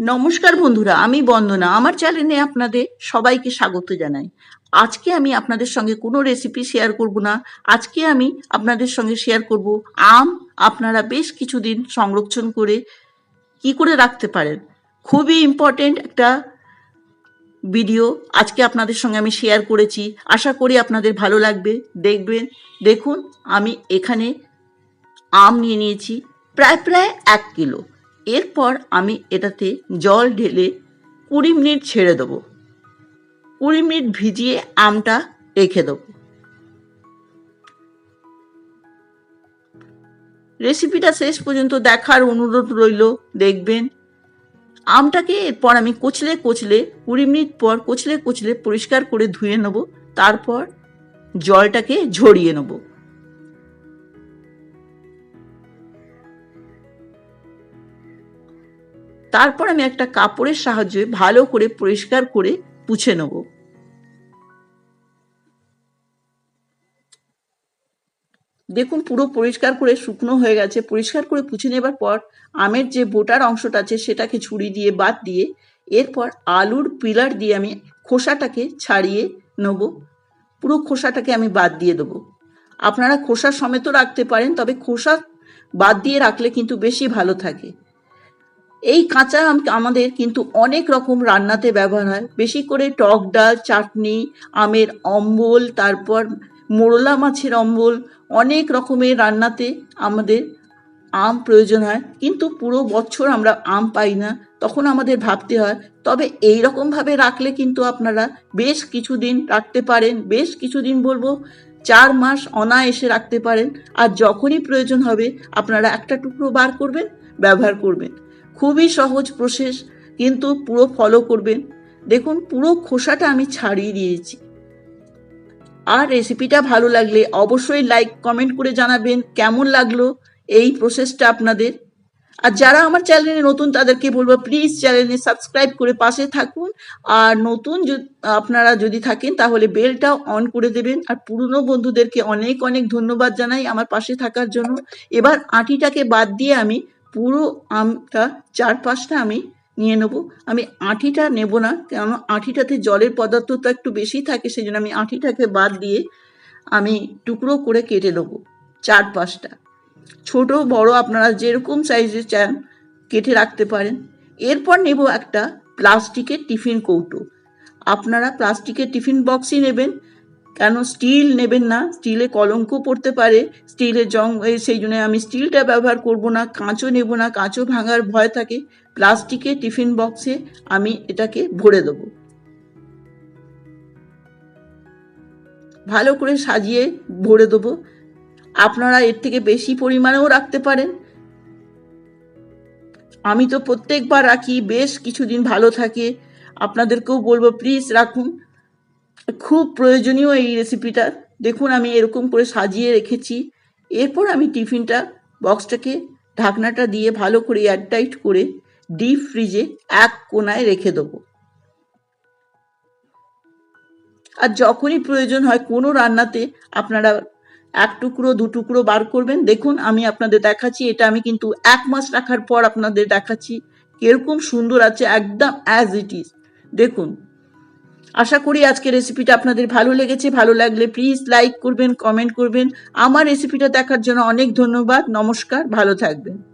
নমস্কার বন্ধুরা, আমি বন্দনা। আমার চ্যানেলে আপনাদের সবাইকে স্বাগত জানাই। আজকে আমি আপনাদের সঙ্গে কোনো রেসিপি শেয়ার করব না। আজকে আমি আপনাদের সঙ্গে শেয়ার করব আম। আপনারা বেশ কিছুদিন সংরক্ষণ করে কি করে রাখতে পারেন? খুবই ইম্পর্টেন্ট একটা ভিডিও আজকে আপনাদের সঙ্গে আমি শেয়ার করেছি। আশা করি আপনাদের ভালো লাগবে। দেখবেন, দেখুন, আমি এখানে আম নিয়ে নিয়েছি। প্রায় প্রায় এক কিলো। এরপর আমি এটাতে জল ঢেলে কুড়ি মিনিট ছেড়ে দেবো। কুড়ি মিনিট ভিজিয়ে আমটা রেখে দেবো। রেসিপিটা শেষ পর্যন্ত দেখার অনুরোধ রইল, দেখবেন। আমটাকে এরপর আমি কচলে কচলে, কুড়ি মিনিট পর কচলে কচলে পরিষ্কার করে ধুয়ে নেব, তারপর জলটাকে ঝরিয়ে নেব। তারপর আমি একটা কাপড়ের সাহায্যে ভালো করে পরিষ্কার করে পুছে নেব। দেখুন, পুরো পরিষ্কার করে শুকনো হয়ে গেছে। পরিষ্কার করে পুছে নেবার পর আমের যে বোটার অংশটা আছে সেটাকে ছুরি দিয়ে, বাদ দিয়ে এরপর আলুর পিলার দিয়ে আমি খোসাটাকে ছাড়িয়ে নেব। পুরো খোসাটাকে আমি বাদ দিয়ে দেবো। আপনারা খোসা সমেত রাখতে পারেন, তবে খোসা বাদ দিয়ে রাখলে কিন্তু বেশি ভালো থাকে। এই কাঁচা আম আমাদের কিন্তু অনেক রকম রান্নাতে ব্যবহার হয়। বেশি করে টক ডাল, চাটনি, আমের অম্বল, তারপর মোরলা মাছের অম্বল, অনেক রকমের রান্নাতে আমাদের আম প্রয়োজন হয়। কিন্তু পুরো বছর আমরা আম পাই না, তখন আমাদের ভাবতে হয়, তবে এই রকমভাবে রাখলে কিন্তু আপনারা বেশ কিছুদিন রাখতে পারেন, বেশ কিছুদিন বলব চার মাস অনায়াসে রাখতে পারেন। আর যখনই প্রয়োজন হবে, আপনারা একটা টুকরো বার করবেন, ব্যবহার করবেন। খুবই সহজ প্রসেস কিন্তু পুরো ফলো করবেন। দেখুন, পুরো খোসাটা আমি ছাড়িয়ে দিয়েছি। আর রেসিপিটা ভালো লাগলে অবশ্যই লাইক কমেন্ট করে জানাবেন কেমন লাগল এই প্রসেসটা আপনাদের। আর যারা আমার চ্যানেলে নতুন, তাদেরকে বলব প্লিজ চ্যানেলে সাবস্ক্রাইব করে পাশে থাকুন। আর নতুন আপনারা যদি থাকেন, তাহলে বেলটাও অন করে দেবেন। আর পুরনো বন্ধুদেরকে অনেক অনেক ধন্যবাদ জানাই আমার পাশে থাকার জন্য। এবার আটিটাকে বাদ দিয়ে আমি পুরো আমটা চার পাঁচটা আমি নিয়ে নেব। আমি আঁটিটা নেব না কেন আঁটিটাতে জলের পদার্থটা একটু বেশি থাকে সেই জন্য আমি আঁটিটাকে বাদ দিয়ে আমি টুকরো করে কেটে নেব চার পাঁচটা ছোট, বড় আপনারা যেরকম সাইজে চান কেটে রাখতে পারেন। এরপর নেব একটা প্লাস্টিকের টিফিন কৌটো। আপনারা প্লাস্টিকের টিফিন বক্সই নেবেন কেন স্টিল নেবেন না? স্টিলে কলঙ্ক পড়তে পারে। স্টিলের জং সেই জন্য আমি স্টিলটা ব্যবহার করব না, কাঁচও নেব না, কাঁচও ভাঙার ভয় থাকে। প্লাস্টিকের টিফিন বক্সে আমি এটাকে ভরে দেবো। ভালো করে সাজিয়ে ভরে দেবো। আপনারা এর থেকে বেশি পরিমাণেও রাখতে পারেন। আমি তো প্রত্যেকবার রাখি, বেশ কিছুদিন ভালো থাকে। আপনাদেরকেও বলব প্লিজ রাখুন। খুব প্রয়োজনীয় এই রেসিপিটা দেখুন, আমি এরকম করে সাজিয়ে রেখেছি। এরপর আমি টিফিনটা বক্সটাকে ঢাকনাটা দিয়ে ভালো করে এয়ারটাইট করে ডিপ ফ্রিজে এক কোনায় রেখে দেবো। আর যখনই প্রয়োজন হয় কোনো রান্নাতে আপনারা এক টুকরো, দু টুকরো বার করবেন। দেখুন, আমি আপনাদের দেখাচ্ছি, এটা আমি কিন্তু এক মাস রাখার পর আপনাদের দেখাচ্ছি। কীরকম সুন্দর আছে, একদম অ্যাজ ইট ইজ দেখুন আশা করি আজকে রেসিপিটা আপনাদের ভালো লেগেছে। ভালো লাগলে প্লিজ লাইক করবেন কমেন্ট করবেন। আমার রেসিপিটা দেখার জন্য অনেক ধন্যবাদ। নমস্কার, ভালো থাকবেন।